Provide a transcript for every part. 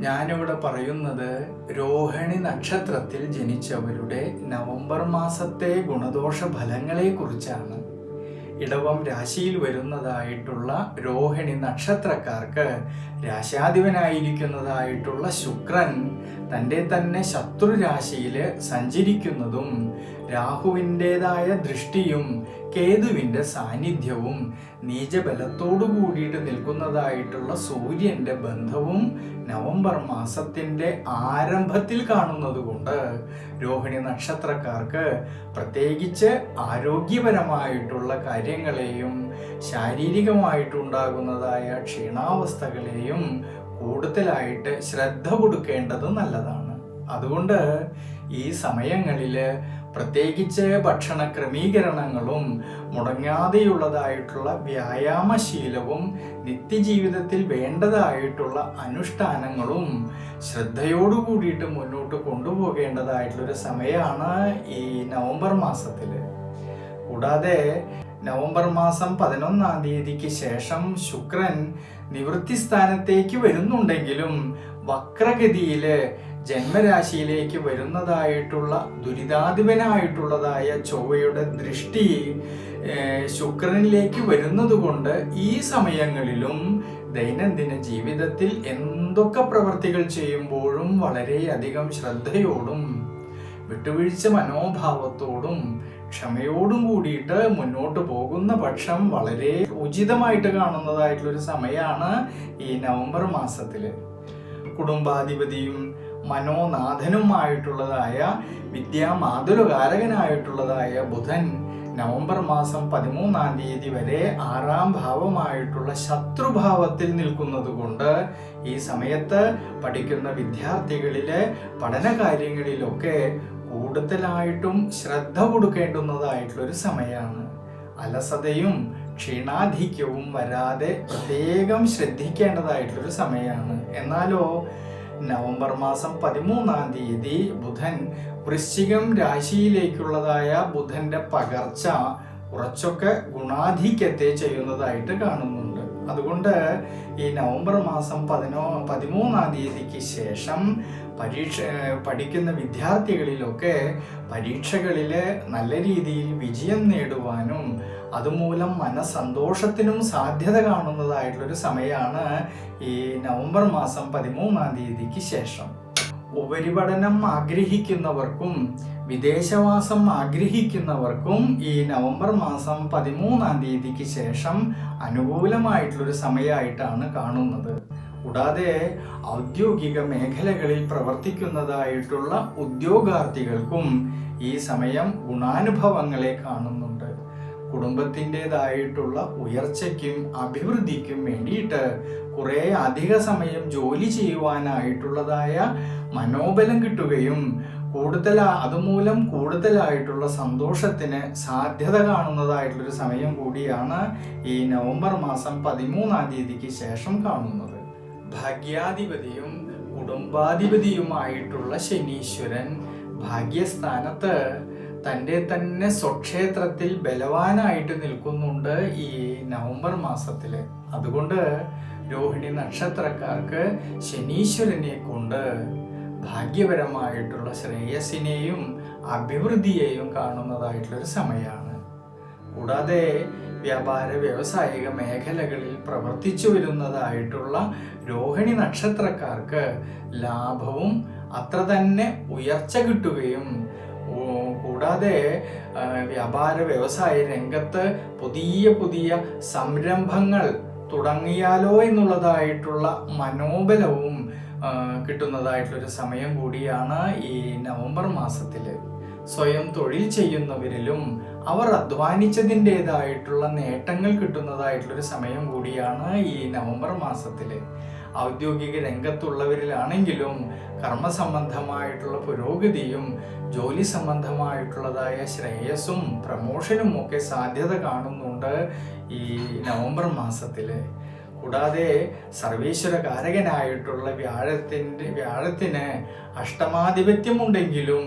ഞാനിവിടെ പറയുന്നത് രോഹിണി നക്ഷത്രത്തിൽ ജനിച്ചവരുടെ നവംബർ മാസത്തെ ഗുണദോഷ ഫലങ്ങളെ കുറിച്ചാണ് ഇടവം രാശിയിൽ വരുന്നതായിട്ടുള്ള രോഹിണി നക്ഷത്രക്കാർക്ക് രാശാധിപനായിരിക്കുന്നതായിട്ടുള്ള ശുക്രൻ തന്റെ തന്നെ ശത്രു രാശിയിൽ സഞ്ചരിക്കുന്നതും രാഹുവിന്റെതായ ദൃഷ്ടിയും കേതുവിന്റെ സാന്നിധ്യവും നീചബലത്തോടു കൂടിയിട്ട് നിൽക്കുന്നതായിട്ടുള്ള സൂര്യന്റെ ബന്ധവും നവംബർ മാസത്തിന്റെ ആരംഭത്തിൽ കാണുന്നത് കൊണ്ട് രോഹിണി നക്ഷത്രക്കാർക്ക് പ്രത്യേകിച്ച് ആരോഗ്യപരമായിട്ടുള്ള കാര്യങ്ങളെയും ശാരീരികമായിട്ടുണ്ടാകുന്നതായ ക്ഷീണാവസ്ഥകളെയും കൂടുതലായിട്ട് ശ്രദ്ധ കൊടുക്കേണ്ടത് നല്ലതാണ്. അതുകൊണ്ട് ഈ സമയങ്ങളിൽ പ്രത്യേകിച്ച് ഭക്ഷണ ക്രമീകരണങ്ങളും മുടങ്ങാതെയുള്ളതായിട്ടുള്ള വ്യായാമശീലവും നിത്യജീവിതത്തിൽ വേണ്ടതായിട്ടുള്ള അനുഷ്ഠാനങ്ങളും ശ്രദ്ധയോടു കൂടിയിട്ട് മുന്നോട്ട് കൊണ്ടുപോകേണ്ടതായിട്ടുള്ളൊരു സമയമാണ് ഈ നവംബർ മാസത്തിൽ കൂടാതെ നവംബർ മാസം പതിനൊന്നാം തീയതിക്ക് ശേഷം ശുക്രൻ നിവൃത്തി സ്ഥാനത്തേക്ക് വരുന്നുണ്ടെങ്കിലും വക്രഗതിയിൽ ജന്മരാശിയിലേക്ക് വരുന്നതായിട്ടുള്ള ദുരിതാധിപനായിട്ടുള്ളതായ ചൊവ്വയുടെ ദൃഷ്ടി ശുക്രനിലേക്ക് വരുന്നതുകൊണ്ട് ഈ സമയങ്ങളിലും ദൈനംദിന ജീവിതത്തിൽ എന്തൊക്കെ പ്രവർത്തികൾ ചെയ്യുമ്പോഴും വളരെയധികം ശ്രദ്ധയോടും വിട്ടുവീഴ്ച മനോഭാവത്തോടും ക്ഷമയോടും കൂടിയിട്ട് മുന്നോട്ട് പോകുന്ന പക്ഷം വളരെ ഉചിതമായിട്ട് കാണുന്നതായിട്ടുള്ളൊരു സമയമാണ് ഈ നവംബർ മാസത്തിൽ കുടുംബാധിപതിയും മനോനാഥനുമായിട്ടുള്ളതായ വിദ്യാമാതുരകാരകനായിട്ടുള്ളതായ ബുധൻ നവംബർ മാസം പതിമൂന്നാം തീയതി വരെ ആറാം ഭാവമായിട്ടുള്ള ശത്രുഭാവത്തിൽ നിൽക്കുന്നത് കൊണ്ട് ഈ സമയത്ത് പഠിക്കുന്ന വിദ്യാർത്ഥികളിലെ പഠന കാര്യങ്ങളിലൊക്കെ കൂടുതലായിട്ടും ശ്രദ്ധ കൊടുക്കേണ്ടുന്നതായിട്ടുള്ളൊരു സമയമാണ്. അലസതയും ക്ഷീണാധിക്യവും വരാതെ പ്രത്യേകം ശ്രദ്ധിക്കേണ്ടതായിട്ടുള്ളൊരു സമയമാണ്. എന്നാലോ നവംബർ മാസം പതിമൂന്നാം തീയതി ബുധൻ വൃശ്ചികം രാശിയിലേക്കുള്ളതായ ബുധന്റെ പകർച്ച കുറച്ചൊക്കെ ഗുണാധിക്യത്തെ ചെയ്യുന്നതായിട്ട് കാണുന്നുണ്ട്. അതുകൊണ്ട് ഈ നവംബർ മാസം പതിനോ പതിമൂന്നാം തീയതിക്ക് ശേഷം പരീക്ഷ പഠിക്കുന്ന വിദ്യാർത്ഥികളിലൊക്കെ പരീക്ഷകളിൽ നല്ല രീതിയിൽ വിജയം നേടുവാനും അതുമൂലം മനസ്സന്തോഷത്തിനും സാധ്യത കാണുന്നതായിട്ടുള്ളൊരു സമയമാണ് ഈ നവംബർ മാസം പതിമൂന്നാം തീയതിക്ക് ശേഷം. ഉപരിപഠനം ആഗ്രഹിക്കുന്നവർക്കും വിദേശവാസം ആഗ്രഹിക്കുന്നവർക്കും ഈ നവംബർ മാസം പതിമൂന്നാം തീയതിക്ക് ശേഷം അനുകൂലമായിട്ടുള്ളൊരു സമയമായിട്ടാണ് കാണുന്നത്. കൂടാതെ ഔദ്യോഗിക മേഖലകളിൽ പ്രവർത്തിക്കുന്നതായിട്ടുള്ള ഉദ്യോഗാർത്ഥികൾക്കും ഈ സമയം ഗുണാനുഭവങ്ങളെ കാണുന്നുണ്ട്. കുടുംബത്തിന്റെതായിട്ടുള്ള ഉയർച്ചയ്ക്കും അഭിവൃദ്ധിക്കും വേണ്ടിയിട്ട് കുറേ അധിക സമയം ജോലി ചെയ്യുവാനായിട്ടുള്ളതായ മനോബലം കിട്ടുകയും കൂടുതൽ അതുമൂലം കൂടുതലായിട്ടുള്ള സന്തോഷത്തിന് സാധ്യത കാണുന്നതായിട്ടുള്ളൊരു സമയം കൂടിയാണ് ഈ നവംബർ മാസം പതിമൂന്നാം തീയതിക്ക് ശേഷം കാണുന്നത്. ഭാഗ്യാധിപതിയും കുടുംബാധിപതിയുമായിട്ടുള്ള ശനീശ്വരൻ ഭാഗ്യസ്ഥാനത്ത് തന്റെ തന്നെ സ്വക്ഷേത്രത്തിൽ ബലവാനായിട്ട് നിൽക്കുന്നുണ്ട് ഈ നവംബർ മാസത്തിൽ അതുകൊണ്ട് രോഹിണി നക്ഷത്രക്കാർക്ക് ശനീശ്വരനെ കൊണ്ട് ഭാഗ്യപരമായിട്ടുള്ള ശ്രേയസിനെയും അഭിവൃദ്ധിയെയും കാണുന്നതായിട്ടുള്ളൊരു സമയമാണ് കൂടാതെ വ്യാപാര വ്യവസായിക മേഖലകളിൽ പ്രവർത്തിച്ചു വരുന്നതായിട്ടുള്ള രോഹിണി നക്ഷത്രക്കാർക്ക് ലാഭവും അത്ര തന്നെ ഉയർച്ച കിട്ടുകയും കൂടാതെ വ്യാപാര വ്യവസായ രംഗത്ത് പുതിയ പുതിയ സംരംഭങ്ങൾ തുടങ്ങിയാലോ എന്നുള്ളതായിട്ടുള്ള മനോബലവും കിട്ടുന്നതായിട്ടുള്ള ഒരു സമയം കൂടിയാണ് ഈ നവംബർ മാസത്തിൽ സ്വയം തൊഴിൽ ചെയ്യുന്നവരിലും അവർ അധ്വാനിച്ചതിന്റെതായിട്ടുള്ള നേട്ടങ്ങൾ കിട്ടുന്നതായിട്ടുള്ളൊരു സമയം കൂടിയാണ് ഈ നവംബർ മാസത്തിൽ ഔദ്യോഗിക രംഗത്തുള്ളവരിലാണെങ്കിലും കർമ്മസംബന്ധമായിട്ടുള്ള പുരോഗതിയും ജോലി സംബന്ധമായിട്ടുള്ളതായ ശ്രേയസ്സും പ്രമോഷനും ഒക്കെ സാധ്യത കാണുന്നുണ്ട് ഈ നവംബർ മാസത്തിൽ കൂടാതെ സർവീശ്വര കാരകനായിട്ടുള്ള വ്യാഴത്തിന്റെ വ്യാഴത്തിന് അഷ്ടമാധിപത്യമുണ്ടെങ്കിലും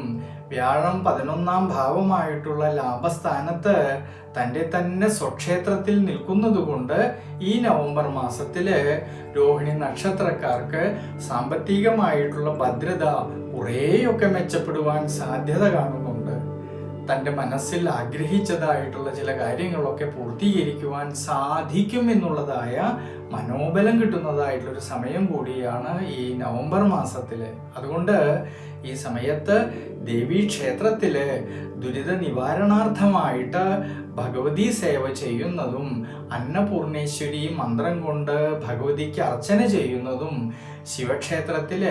വ്യാഴം പതിനൊന്നാം ഭാവമായിട്ടുള്ള ലാഭസ്ഥാനത്ത് തന്റെ തന്നെ സ്വക്ഷേത്രത്തിൽ നിൽക്കുന്നതുകൊണ്ട് ഈ നവംബർ മാസത്തിൽ രോഹിണി നക്ഷത്രക്കാർക്ക് സാമ്പത്തികമായിട്ടുള്ള ഭദ്രത കുറേയൊക്കെ മെച്ചപ്പെടുവാൻ സാധ്യത കാണുന്നുണ്ട് തന്റെ മനസ്സിൽ ആഗ്രഹിച്ചതായിട്ടുള്ള ചില കാര്യങ്ങളൊക്കെ പൂർത്തീകരിക്കുവാൻ സാധിക്കും എന്നുള്ളതായ മനോബലം കിട്ടുന്നതായിട്ടുള്ളൊരു സമയം കൂടിയാണ് ഈ നവംബർ മാസത്തിൽ അതുകൊണ്ട് ഈ സമയത്ത് ദേവീ ക്ഷേത്രത്തിൽ ദുരിത നിവാരണാർത്ഥമായിട്ട് ഭഗവതി സേവ ചെയ്യുന്നതും അന്നപൂർണേശ്വരി മന്ത്രം കൊണ്ട് ഭഗവതിക്ക് അർച്ചന ചെയ്യുന്നതും ശിവക്ഷേത്രത്തിൽ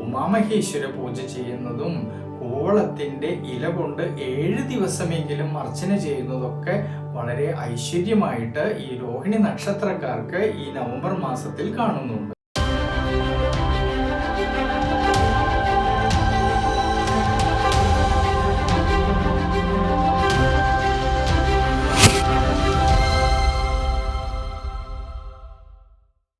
ഉമാമഹേശ്വര പൂജ ചെയ്യുന്നതും കൂവളത്തിന്റെ ഇല കൊണ്ട് ഏഴ് ദിവസമെങ്കിലും അർച്ചന ചെയ്യുന്നതൊക്കെ വളരെ ഐശ്വര്യമായിട്ട് ഈ രോഹിണി നക്ഷത്രക്കാർക്ക് ഈ നവംബർ മാസത്തിൽ കാണുന്നുണ്ട്.